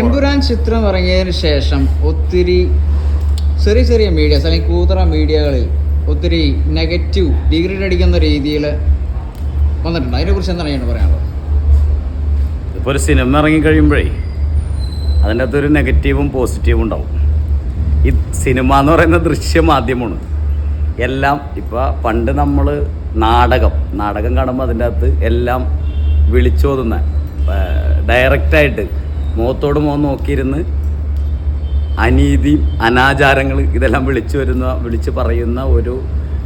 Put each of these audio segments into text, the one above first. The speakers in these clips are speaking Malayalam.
എമ്പുരാൻ ചിത്രം ഇറങ്ങിയതിന് ശേഷം ഒത്തിരി ചെറിയ ചെറിയ മീഡിയ അല്ലെങ്കിൽ കൂതറ മീഡിയകളിൽ ഒത്തിരി നെഗറ്റീവ് ഡിഗ്രേഡ് അടിക്കുന്ന രീതിയിൽ വന്നിട്ടുണ്ട്. അതിനെക്കുറിച്ച് എന്താണ് ഞാൻ പറയാനുള്ളത്? ഇപ്പോൾ ഒരു സിനിമ ഇറങ്ങി കഴിയുമ്പോഴേ അതിന്റെ അകത്തൊരു നെഗറ്റീവും പോസിറ്റീവും ഉണ്ടാവും. ഈ സിനിമ എന്ന് പറയുന്ന ദൃശ്യമാധ്യമമാണ് എല്ലാം ഇപ്പോൾ പണ്ട് നമ്മൾ നാടകം നാടകം കാണുമ്പോൾ അതിന്റെ അകത്ത് എല്ലാം വിളിച്ചോതുന്ന ഡയറക്റ്റായിട്ട് മുഖത്തോട് മുഖം നോക്കിയിരുന്ന് അനീതിയും അനാചാരങ്ങൾ ഇതെല്ലാം വിളിച്ചു വരുന്ന വിളിച്ച് പറയുന്ന ഒരു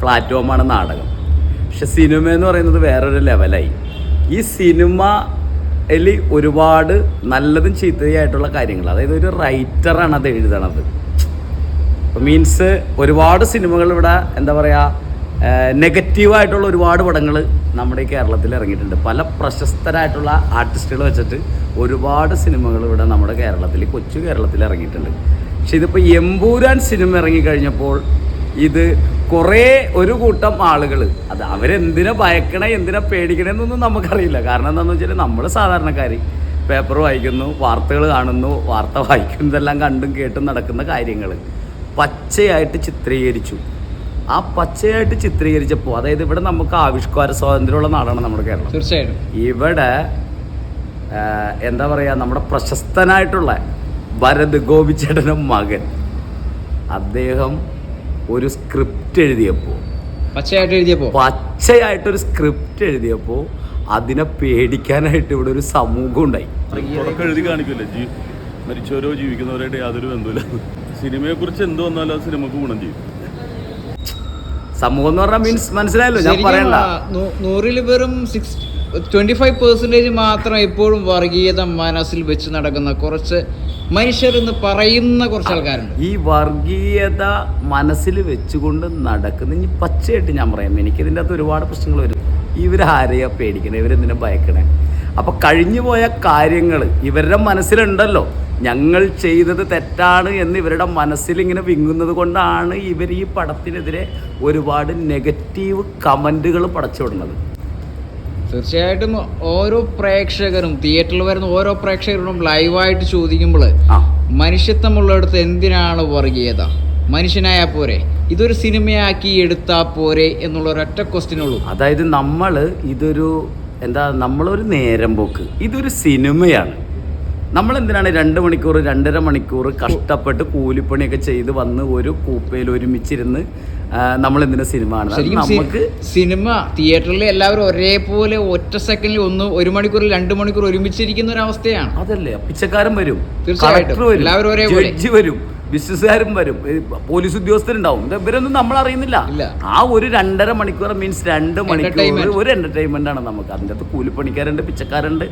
പ്ലാറ്റ്ഫോമാണ് നാടകം. പക്ഷെ സിനിമ എന്ന് പറയുന്നത് വേറൊരു ലെവലായി. ഈ സിനിമയിൽ ഒരുപാട് നല്ലതും ചീത്തയായിട്ടുള്ള കാര്യങ്ങൾ അതായത് ഒരു റൈറ്ററാണ് അത് എഴുതണത്. മീൻസ് ഒരുപാട് സിനിമകൾ ഇവിടെ എന്താ പറയുക നെഗറ്റീവായിട്ടുള്ള ഒരുപാട് പടങ്ങൾ നമ്മുടെ കേരളത്തിൽ ഇറങ്ങിയിട്ടുണ്ട്. പല പ്രശസ്തരായിട്ടുള്ള ആർട്ടിസ്റ്റുകൾ വെച്ചിട്ട് ഒരുപാട് സിനിമകൾ ഇവിടെ നമ്മുടെ കേരളത്തിൽ കൊച്ചു കേരളത്തിൽ ഇറങ്ങിയിട്ടുണ്ട്. പക്ഷെ ഇതിപ്പോൾ എമ്പൂരാൻ സിനിമ ഇറങ്ങിക്കഴിഞ്ഞപ്പോൾ ഇത് കുറേ ഒരു കൂട്ടം ആളുകൾ അത് അവരെന്തിനാ ഭയക്കണേ എന്തിനാ പേടിക്കണേന്നൊന്നും നമുക്കറിയില്ല. കാരണം എന്താണെന്ന് വെച്ചാൽ നമ്മൾ സാധാരണക്കാർ പേപ്പർ വായിക്കുന്നു വാർത്തകൾ കാണുന്നു വാർത്ത വായിക്കുന്നതെല്ലാം കണ്ടും കേട്ടും നടക്കുന്ന കാര്യങ്ങൾ പച്ചയായിട്ട് ചിത്രീകരിച്ചു. ആ പച്ചയായിട്ട് ചിത്രീകരിച്ചപ്പോൾ അതായത് ഇവിടെ നമുക്ക് ആവിഷ്കാര സ്വാതന്ത്ര്യമുള്ള നാടാണ് നമ്മുടെ കേരളം. തീർച്ചയായിട്ടും. ഇവിടെ എന്താ പറയുക നമ്മുടെ പ്രശസ്തനായിട്ടുള്ള ഭരത് ഗോപിച്ചേട്ടന്റെ മകൻ. അദ്ദേഹം ഒരു സ്ക്രിപ്റ്റ് എഴുതിയപ്പോൾ പച്ചയായിട്ട് എഴുതിയപ്പോൾ പച്ചയായിട്ടൊരു സ്ക്രിപ്റ്റ് എഴുതിയപ്പോൾ അതിനെ പേടിക്കാനായിട്ട് ഇവിടെ ഒരു സമൂഹം ഉണ്ടായി. എഴുതി കാണിക്കില്ല ജീ മരിച്ചവരോ ജീവിക്കുന്നവരായിട്ട് യാതൊരു ബന്ധമില്ല സിനിമയെ കുറിച്ച് എന്ത് വന്നാലും ആ സിനിമക്ക് ഗുണം ചെയ്യും. സമൂഹം എന്ന് പറഞ്ഞാൽ മീൻസ് മനസ്സിലായല്ലോ ഞാൻ പറയണ്ട. നൂറിൽ വെറും സിക്സ് ട്വന്റി ഫൈവ് പെർസെന്റേജ് മാത്രം എപ്പോഴും വർഗീയത മനസ്സിൽ വെച്ച് നടക്കുന്ന കുറച്ച് മനുഷ്യർ എന്ന് പറയുന്ന കുറച്ച് ആൾക്കാരുണ്ട്. ഈ വർഗീയത മനസ്സിൽ വെച്ചുകൊണ്ട് നടക്കുന്ന ഇനി പച്ചയായിട്ട് ഞാൻ പറയാം. എനിക്കിതിന്റെ അകത്ത് ഒരുപാട് പ്രശ്നങ്ങൾ വരും. ഇവരാരെയാ പേടിക്കണേ? ഇവരെന്തിനാ ഭയക്കണേ? അപ്പോൾ കഴിഞ്ഞു പോയ കാര്യങ്ങൾ ഇവരുടെ മനസ്സിലുണ്ടല്ലോ. ഞങ്ങൾ ചെയ്തത് തെറ്റാണ് എന്ന് ഇവരുടെ മനസ്സിൽ ഇങ്ങനെ വിങ്ങുന്നത് കൊണ്ടാണ് ഇവർ ഈ പടത്തിനെതിരെ ഒരുപാട് നെഗറ്റീവ് കമന്റുകൾ പടച്ചുവിടുന്നത്. തീർച്ചയായിട്ടും ഓരോ പ്രേക്ഷകരും തിയേറ്ററിൽ വരുന്ന ഓരോ പ്രേക്ഷകരോടും ലൈവായിട്ട് ചോദിക്കുമ്പോൾ മനുഷ്യത്വമുള്ളിടത്ത് എന്തിനാണ് വർഗീയത? മനുഷ്യനായ പോരെ ഇതൊരു സിനിമയാക്കി എടുത്താൽ പോരെ എന്നുള്ള ഒരൊറ്റ ക്വസ്റ്റിനുള്ളൂ അതായത് നമ്മൾ ഇതൊരു എന്താ നമ്മളൊരു നേരം പോക്ക് ഇതൊരു സിനിമയാണ്. നമ്മൾ എന്തിനാണ് രണ്ട് മണിക്കൂർ രണ്ടര മണിക്കൂർ കഷ്ടപ്പെട്ട് കൂലിപ്പണിയൊക്കെ ചെയ്ത് വന്ന് ഒരു കൂപ്പയിൽ ഒരുമിച്ചിരുന്ന് നമ്മൾ എന്തിനാ സിനിമ നമുക്ക് സിനിമ തിയേറ്ററിൽ എല്ലാവരും ഒരേപോലെ ഒറ്റ സെക്കൻഡിൽ ഒന്ന് ഒരു മണിക്കൂർ രണ്ട് മണിക്കൂർ ഒരുമിച്ചിരിക്കുന്ന ഒരു അവസ്ഥയാണ് അതല്ലേ പിച്ചക്കാരൻ വരും തീർച്ചയായിട്ടും. വരും എല്ലാവരും ഒരേപോലെ. വരും ബിസിനസ്സുകാരും വരും. പോലീസ് ഉദ്യോഗസ്ഥരുണ്ടാവും. ഇവരൊന്നും നമ്മൾ അറിയുന്നില്ല. ആ ഒരു രണ്ടര മണിക്കൂർ മീൻസ് രണ്ട് മണിക്കൂർ. ഒരു എന്റർടൈൻമെന്റ് ആണ് നമുക്ക്. അതിന്റെ അകത്ത് കൂലിപ്പണിക്കാരുണ്ട് പിച്ചക്കാരുണ്ട്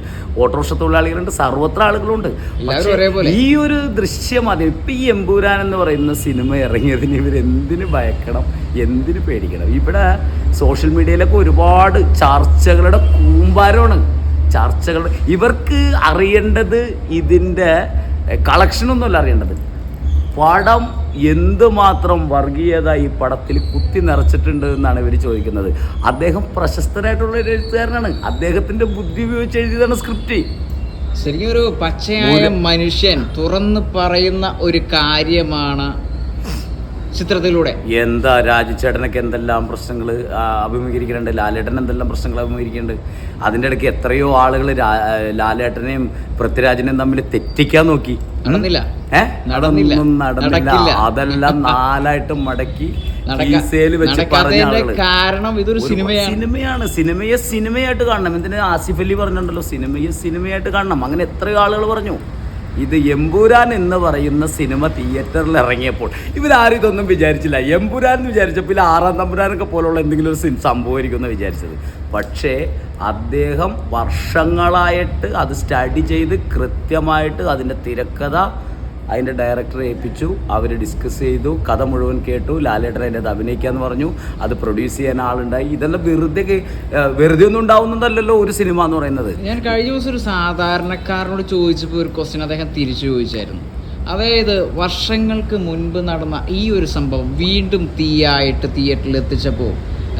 ഓട്ടോറിക്ഷ തൊഴിലാളികളുണ്ട് സർവത്ര ആളുകളുണ്ട്. ഈ ഒരു ദൃശ്യം അതെ ഇപ്പൊ ഈ എമ്പൂരാൻ എന്ന് പറയുന്ന സിനിമ ഇറങ്ങിയതിന് ഇവർ എന്തിനു ഭയക്കണം എന്തിന് പേടിക്കണം? ഇവിടെ സോഷ്യൽ മീഡിയയിലൊക്കെ ഒരുപാട് ചർച്ചകളുടെ കൂമ്പാരമാണ്. ചർച്ചകൾ ഇവർക്ക് അറിയേണ്ടത് ഇതിന്റെ കളക്ഷനൊന്നുമല്ല അറിയേണ്ടത്. പടം എന്തുമാത്രം വർഗീയത ഈ പടത്തിൽ കുത്തി നിറച്ചിട്ടുണ്ട് എന്നാണ് ഇവർ ചോദിക്കുന്നത്. അദ്ദേഹം പ്രശസ്തനായിട്ടുള്ള ഒരു എഴുത്തുകാരനാണ്. അദ്ദേഹത്തിന്റെ ബുദ്ധി ഉപയോഗിച്ച് എഴുതിയതാണ് സ്ക്രിപ്റ്റ്. ശരിക്കും ഒരു പച്ചയായ മനുഷ്യൻ തുറന്ന് പറയുന്ന ഒരു കാര്യമാണ് ചിത്രത്തിലൂടെ. എന്താ രാജുചേട്ടനൊക്കെ എന്തെല്ലാം പ്രശ്നങ്ങൾ അഭിമുഖീകരിക്കുന്നുണ്ട്? ലാലേട്ടൻ എന്തെല്ലാം പ്രശ്നങ്ങൾ അഭിമുഖീകരിക്കുന്നുണ്ട്? അതിന്റെ ഇടയ്ക്ക് എത്രയോ ആളുകൾ ലാലേട്ടനെയും പൃഥ്വിരാജിനെയും തമ്മിൽ തെറ്റിക്കാൻ നോക്കി? നടന്നില്ല. നടന്നില്ല. നടന്നില്ല. അതെല്ലാം നാലായിട്ട് മടക്കി കാരണം ഇതൊരു സിനിമയാണ്. സിനിമയെ സിനിമയായിട്ട് കാണണം. എന്തിനാ ആസിഫ് അലി പറഞ്ഞിട്ടുണ്ടല്ലോ സിനിമയെ സിനിമയായിട്ട് കാണണം. അങ്ങനെ എത്രയോ ആളുകൾ പറഞ്ഞു. ഇത് എമ്പുരാൻ എന്ന് പറയുന്ന സിനിമ തിയേറ്ററിൽ ഇറങ്ങിയപ്പോൾ. ഇവരാരും ഇതൊന്നും വിചാരിച്ചില്ല. എമ്പുരാൻ എന്ന് വിചാരിച്ചപ്പോൾ ഇല്ല ആറാം തമ്പുരാനൊക്കെ പോലുള്ള എന്തെങ്കിലും ഒരു സംഭവമായിരിക്കും എന്ന് വിചാരിച്ചത്. പക്ഷേ അദ്ദേഹം വർഷങ്ങളായിട്ട് അത് സ്റ്റഡി ചെയ്ത് കൃത്യമായിട്ട് അതിന്റെ തിരക്കഥ അതിന്റെ ഡയറക്ടറെ ഏൽപ്പിച്ചു അവർ ഡിസ്കസ് ചെയ്തു കഥ മുഴുവൻ കേട്ടു ലാലേട്ടൻ അതിന്റെ അത് അഭിനയിക്കാന്ന് പറഞ്ഞു അത് പ്രൊഡ്യൂസ് ചെയ്യാൻ ആളുണ്ടായി. ഇതെല്ലാം വെറുതെ വെറുതെ ഒന്നും ഉണ്ടാവുന്നതല്ലല്ലോ ഒരു സിനിമ എന്ന് പറയുന്നത്. ഞാൻ കഴിഞ്ഞ ദിവസം ഒരു സാധാരണക്കാരനോട് ചോദിച്ചപ്പോൾ ഒരു ക്വസ്റ്റ്യൻ അദ്ദേഹം തിരിച്ചു ചോദിച്ചായിരുന്നു. അതായത് വർഷങ്ങൾക്ക് മുൻപ് നടന്ന ഈ ഒരു സംഭവം വീണ്ടും തീയായിട്ട് തിയേറ്ററിൽ എത്തിച്ചപ്പോൾ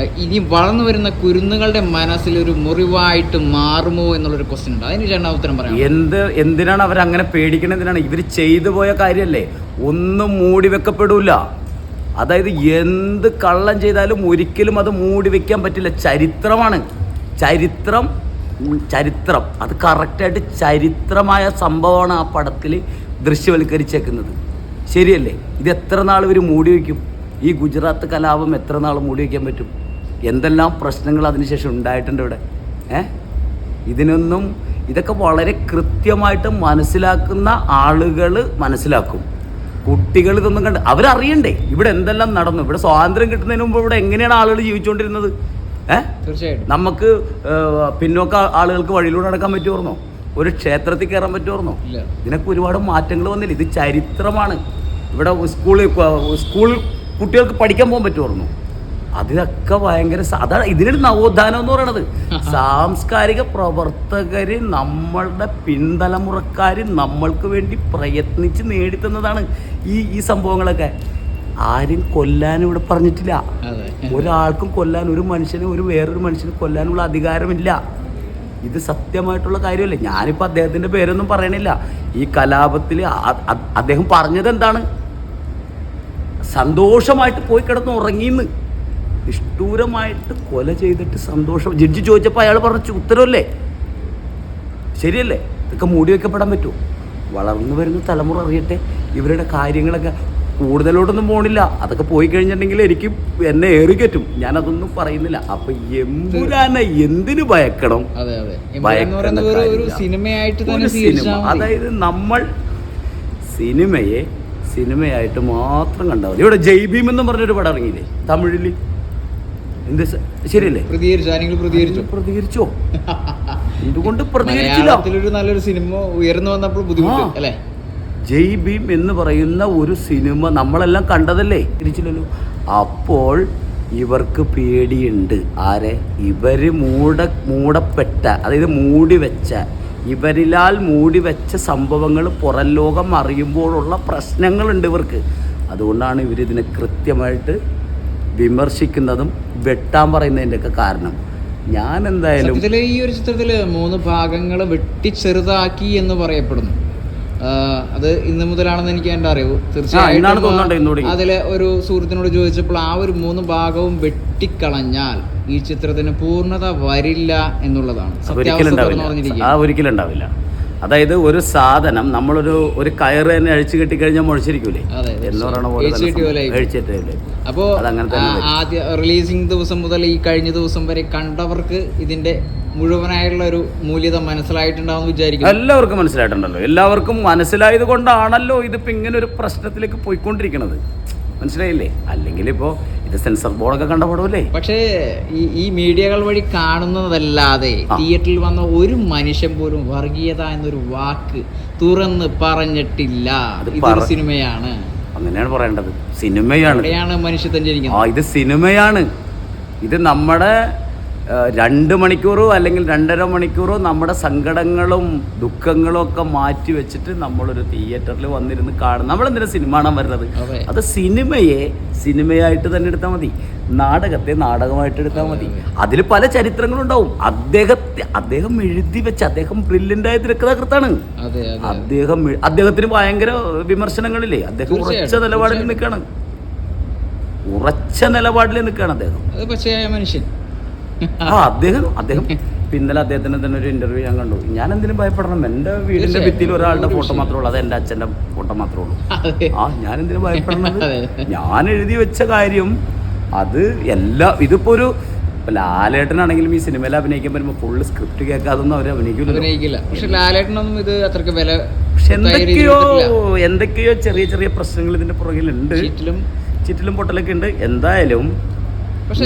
ഇനി വളർന്നു വരുന്ന കുരുന്നുകളുടെ മനസ്സിൽ ഒരു മുറിവായിട്ട് മാറുമോ എന്നുള്ളൊരു ക്വസ്റ്റ്യൻ ഉണ്ട്. അതിന് ചേട്ടൻ ഉത്തരം പറയാം. എന്ത് എന്തിനാണ് അവർ അങ്ങനെ പേടിക്കണത്? എന്തിനാണ്? ഇവർ ചെയ്തു പോയ കാര്യമല്ലേ ഒന്നും മൂടി വെക്കപ്പെടൂല. അതായത് എന്ത് കള്ളം ചെയ്താലും ഒരിക്കലും അത് മൂടി വെക്കാൻ പറ്റില്ല. ചരിത്രമാണ്. ചരിത്രം ചരിത്രം. അത് കറക്റ്റായിട്ട് ചരിത്രമായ സംഭവമാണ് ആ പടത്തിൽ ദൃശ്യവൽക്കരിച്ചേക്കുന്നത്. ശരിയല്ലേ? ഇത് എത്ര നാൾ ഇവർ മൂടി വയ്ക്കും ഈ ഗുജറാത്ത് കലാപം എത്ര നാൾ മൂടി വയ്ക്കാൻ പറ്റും? എന്തെല്ലാം പ്രശ്നങ്ങൾ അതിനുശേഷം ഉണ്ടായിട്ടുണ്ട് ഇവിടെ? ഏ? ഇതിനൊന്നും ഇതൊക്കെ വളരെ കൃത്യമായിട്ട് മനസ്സിലാക്കുന്ന ആളുകൾ മനസ്സിലാക്കും. കുട്ടികൾ ഇതൊന്നും കണ്ട് അവരറിയണ്ടേ ഇവിടെ എന്തെല്ലാം നടന്നു? ഇവിടെ സ്വാതന്ത്ര്യം കിട്ടുന്നതിന് മുമ്പ് ഇവിടെ എങ്ങനെയാണ് ആളുകൾ ജീവിച്ചുകൊണ്ടിരുന്നത്? ഏ? തീർച്ചയായിട്ടും. നമുക്ക് പിന്നോക്ക ആളുകൾക്ക് വഴിയിലൂടെ നടക്കാൻ പറ്റുമായിരുന്നോ? ഒരു ക്ഷേത്രത്തിൽ കയറാൻ പറ്റുമായിരുന്നോ? ഇതിനൊക്കെ ഒരുപാട് മാറ്റങ്ങൾ വന്നില്ല? ഇത് ചരിത്രമാണ്. ഇവിടെ സ്കൂളിൽ സ്കൂൾ കുട്ടികൾക്ക് പഠിക്കാൻ പോകാൻ പറ്റുമായിരുന്നു? അതിനൊക്കെ ഭയങ്കര അതാണ് ഇതിനൊരു നവോത്ഥാനം എന്ന് പറയണത്. സാംസ്കാരിക പ്രവർത്തകര് നമ്മളുടെ പിൻതലമുറക്കാര് നമ്മൾക്ക് വേണ്ടി പ്രയത്നിച്ച് നേടിത്തന്നതാണ് ഈ ഈ സംഭവങ്ങളൊക്കെ. ആരും കൊല്ലാൻ ഇവിടെ പറഞ്ഞിട്ടില്ല. ഒരാൾക്കും കൊല്ലാൻ ഒരു മനുഷ്യന് ഒരു വേറൊരു മനുഷ്യന് കൊല്ലാനുള്ള അധികാരമില്ല. ഇത് സത്യമായിട്ടുള്ള കാര്യമല്ലേ. ഞാനിപ്പോൾ അദ്ദേഹത്തിന്റെ പേരൊന്നും പറയണില്ല. ഈ കലാപത്തിൽ അദ്ദേഹം പറഞ്ഞത് എന്താണ് സന്തോഷമായിട്ട് പോയി കിടന്ന് ഉറങ്ങിന്ന് നിഷ്ഠൂരമായിട്ട് കൊല ചെയ്തിട്ട് സന്തോഷം. ജഡ്ജി ചോദിച്ചപ്പോൾ അയാൾ പറഞ്ഞു ഉത്തരവല്ലേ? ശരിയല്ലേ? ഇതൊക്കെ മൂടി വയ്ക്കപ്പെടാൻ പറ്റുമോ? വളർന്നു വരുന്ന തലമുറ അറിയട്ടെ. ഇവരുടെ കാര്യങ്ങളൊക്കെ കൂടുതലോട്ടൊന്നും പോണില്ല. അതൊക്കെ പോയി കഴിഞ്ഞിട്ടുണ്ടെങ്കിൽ എനിക്ക് എന്നെ ഏറിക്കറ്റും ഞാൻ അതൊന്നും പറയുന്നില്ല. അപ്പൊ എമ്പുരാനെ എന്തിനു ഭയക്കണം? അതായത് നമ്മൾ സിനിമയെ സിനിമയായിട്ട് മാത്രം കണ്ടാൽ മതി. ഇവിടെ ജയ്ഭീം എന്നും പറഞ്ഞൊരു പടം ഇറങ്ങിയില്ലേ? തമിഴിൽ എന്ത് ശരിയല്ലേ? പ്രതികരിച്ചു ആരെങ്കിലും പ്രതികരിച്ചു? പ്രതികരിച്ചോ? എന്തുകൊണ്ട് പ്രതികരിച്ചില്ല. നല്ലൊരു സിനിമ ഉയർന്നു വന്നപ്പോൾ ബുദ്ധിമുട്ട്. അല്ലേ? ജയ് ഭീം എന്ന് പറയുന്ന ഒരു സിനിമ നമ്മളെല്ലാം കണ്ടതല്ലേ? തിരിച്ചില്ലല്ലോ. അപ്പോൾ ഇവർക്ക് പേടിയുണ്ട്. ആരെ? ഇവർ മൂട മൂടപ്പെട്ട അതായത് മൂടി വെച്ച ഇവരിലാൽ മൂടി വെച്ച സംഭവങ്ങൾ പുറം ലോകം അറിയുമ്പോഴുള്ള പ്രശ്നങ്ങളുണ്ട് ഇവർക്ക്. അതുകൊണ്ടാണ് ഇവരിതിനെ കൃത്യമായിട്ട് വിമർശിക്കുന്നതും വെട്ടാൻ പറയുന്നതിന്റെയൊക്കെ കാരണം. ഞാൻ എന്തായാലും ഈ ഒരു ചിത്രത്തിൽ മൂന്ന് ഭാഗങ്ങൾ വെട്ടി ചെറുതാക്കി എന്ന് പറയപ്പെടുന്നു. അത് ഇന്ന് മുതലാണെന്ന് എനിക്ക് എന്റെ അറിവ്. തീർച്ചയായിട്ടും. അതിലെ ഒരു സുഹൃത്തിനോട് ചോദിച്ചപ്പോൾ ആ ഒരു മൂന്ന് ഭാഗവും വെട്ടിക്കളഞ്ഞാൽ ഈ ചിത്രത്തിന് പൂർണത വരില്ല എന്നുള്ളതാണ്. സത്യാവസ്ഥ തുറന്നു ഉണ്ടാവില്ല. അതായത് ഒരു സാധനം നമ്മളൊരു ഒരു കയറ് തന്നെ അഴിച്ചു കെട്ടിക്കഴിഞ്ഞാൽ മുഴിച്ചിരിക്കൂലേ? അതെ, എന്ന് പറയണ പോലെ അപ്പോ. ആദ്യ റിലീസിംഗ് ദിവസം മുതൽ ഈ കഴിഞ്ഞ ദിവസം വരെ കണ്ടവർക്ക് ഇതിന്റെ മുഴുവനായുള്ള ഒരു മൂല്യത മനസ്സിലായിട്ടുണ്ടാവും വിചാരിക്കും എല്ലാവർക്കും മനസ്സിലായിട്ടുണ്ടല്ലോ. എല്ലാവർക്കും മനസ്സിലായത് കൊണ്ടാണല്ലോ ഇതിപ്പോ ഇങ്ങനെ ഒരു പ്രശ്നത്തിലേക്ക് പോയിക്കൊണ്ടിരിക്കുന്നത് മനസ്സിലായില്ലേ? അല്ലെങ്കിൽ ഇപ്പോ ഇത് സെൻസർ ബോർഡൊക്കെ കണ്ട പടമല്ലേ പക്ഷേ ഈ ഈ മീഡിയകൾ വഴി കാണുന്നതല്ലാതെ തിയേറ്ററിൽ വന്ന ഒരു മനുഷ്യൻ പോലും വർഗീയത എന്നൊരു വാക്ക് തുറന്ന് പറഞ്ഞിട്ടില്ല. ഇതൊരു സിനിമയാണ്. അങ്ങനെയാണ് പറയേണ്ടത്. സിനിമയാണ്. മനുഷ്യത്വം ആ ഇത് സിനിമയാണ്. ഇത് നമ്മുടെ രണ്ട് മണിക്കൂറോ അല്ലെങ്കിൽ രണ്ടര മണിക്കൂറോ നമ്മുടെ സങ്കടങ്ങളും ദുഃഖങ്ങളും ഒക്കെ മാറ്റി വെച്ചിട്ട് നമ്മളൊരു തിയേറ്ററിൽ വന്നിരുന്ന് കാണും. നമ്മളെന്തിനാ സിനിമ കാണാൻ വരുന്നത്? അത്. സിനിമയെ സിനിമയായിട്ട് തന്നെ എടുത്താൽ മതി. നാടകത്തെ നാടകമായിട്ട് എടുത്താൽ മതി. അതിൽ പല ചരിത്രങ്ങളുണ്ടാവും അദ്ദേഹത്തെ അദ്ദേഹം എഴുതി വെച്ച് അദ്ദേഹം ബ്രില്യന്റ് ആയ തിരക്കഥാകൃത്താണ്. അദ്ദേഹം അദ്ദേഹത്തിന് ഭയങ്കര വിമർശനങ്ങളില്ലേ? അദ്ദേഹം ഉറച്ച നിലപാടിൽ നിൽക്കുകയാണ്. ഉറച്ച നിലപാടിൽ നിൽക്കുകയാണ് അദ്ദേഹം. മനുഷ്യൻ. ആ അദ്ദേഹം അദ്ദേഹം. ഇന്നലെ അദ്ദേഹത്തിന് തന്നെ ഒരു ഇന്റർവ്യൂ ഞാൻ കണ്ടു. ഞാൻ എന്തിനും ഭയപ്പെടണം. എന്റെ വീടിന്റെ. ഭിത്തിയിൽ ഒരാളുടെ ഫോട്ടോ. മാത്രമേ ഉള്ളൂ. അത് എന്റെ അച്ഛന്റെ ഫോട്ടോ മാത്രമേ ഉള്ളൂ. ആ ഞാൻ എന്തിനും ഭയപ്പെടണത്? ഞാൻ എഴുതി വെച്ച കാര്യം അത് എല്ലാ ഇതിപ്പോ ഒരു ഇപ്പൊ ലാലേട്ടനാണെങ്കിലും ഈ സിനിമയിൽ അഭിനയിക്കാൻ വരുമ്പോൾ ഫുള്ള് സ്ക്രിപ്റ്റ് കേൾക്കാതൊന്നും അവർ അഭിനയിക്കില്ല. പക്ഷെ ലാലേട്ടനൊന്നും ഇത് അത്രയ്ക്ക് വില പക്ഷെ എന്തൊക്കെയോ എന്തൊക്കെയോ ചെറിയ ചെറിയ പ്രശ്നങ്ങൾ ഇതിന്റെ പുറകിലുണ്ട്. ചീറ്റിലും പൊട്ടലൊക്കെ ഉണ്ട്. എന്തായാലും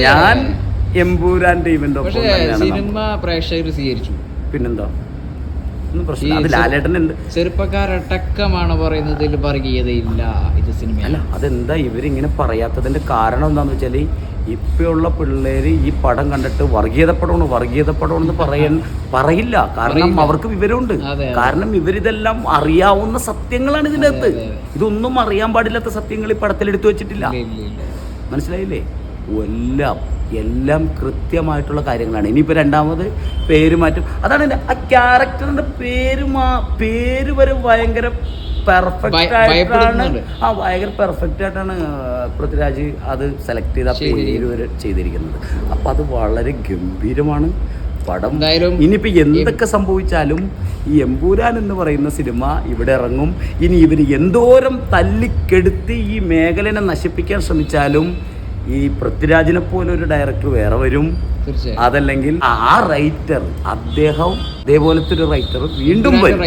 ഞാൻ എമ്പൂരാൻ ഇവന്റ് പക്ഷേ സിനിമ പ്രേക്ഷകർ സ്വീകരിച്ചു. പിന്നെന്താ? ചെറുപ്പക്കാരടക്കമാണ് പറയുന്നത്. ഇതിൽ വർഗീയതയില്ല ഇത് അല്ല സിനിമയല്ല അതെന്താ ഇവരിങ്ങനെ പറയാത്തതിന്റെ കാരണം എന്താന്ന് വെച്ചാൽ ഇപ്പോഴുള്ള പിള്ളേര് ഈ പടം കണ്ടിട്ട് വർഗീയത പടമാണ് വർഗീയത പടമാണെന്ന് പറയാൻ പറയില്ല. കാരണം. അവർക്ക് വിവരമുണ്ട്. കാരണം ഇവരിതെല്ലാം അറിയാവുന്ന സത്യങ്ങളാണ് ഇതിന്റെ അകത്ത്. ഇതൊന്നും അറിയാൻ പാടില്ലാത്ത സത്യങ്ങൾ ഈ പടത്തിൽ എടുത്തു വെച്ചിട്ടില്ല. മനസ്സിലായില്ലേ? എല്ലാം. എല്ലാം കൃത്യമായിട്ടുള്ള കാര്യങ്ങളാണ്. ഇനിയിപ്പോൾ രണ്ടാമത് പേര് മാറ്റും. അതാണ് എന്റെ ആ ക്യാരക്ടറിന്റെ പേര് മാ പേര് വരെ ഭയങ്കര പെർഫെക്റ്റ് ആയിട്ടാണ്. ആ ഭയങ്കര പെർഫെക്റ്റ് ആയിട്ടാണ് പൃഥ്വിരാജ് അത് സെലക്ട് ചെയ്ത പേര്. വരെ ചെയ്തിരിക്കുന്നത്. അപ്പം അത് വളരെ ഗംഭീരമാണ്. പടം ഇനിയിപ്പോൾ എന്തൊക്കെ സംഭവിച്ചാലും ഈ എമ്പൂരാൻ എന്ന് പറയുന്ന സിനിമ ഇവിടെ ഇറങ്ങും. ഇനി ഇവർ എന്തോരം തല്ലിക്കെടുത്ത് ഈ മേഖലനെ നശിപ്പിക്കാൻ ശ്രമിച്ചാലും ഈ പൃഥ്വിരാജിനെ പോലെ ഒരു ഡയറക്ടർ വേറെ വരും. അതല്ലെങ്കിൽ ആ റൈറ്റർ അദ്ദേഹം ഇതേപോലത്തെ ഒരു റൈറ്റർ വീണ്ടും വരും.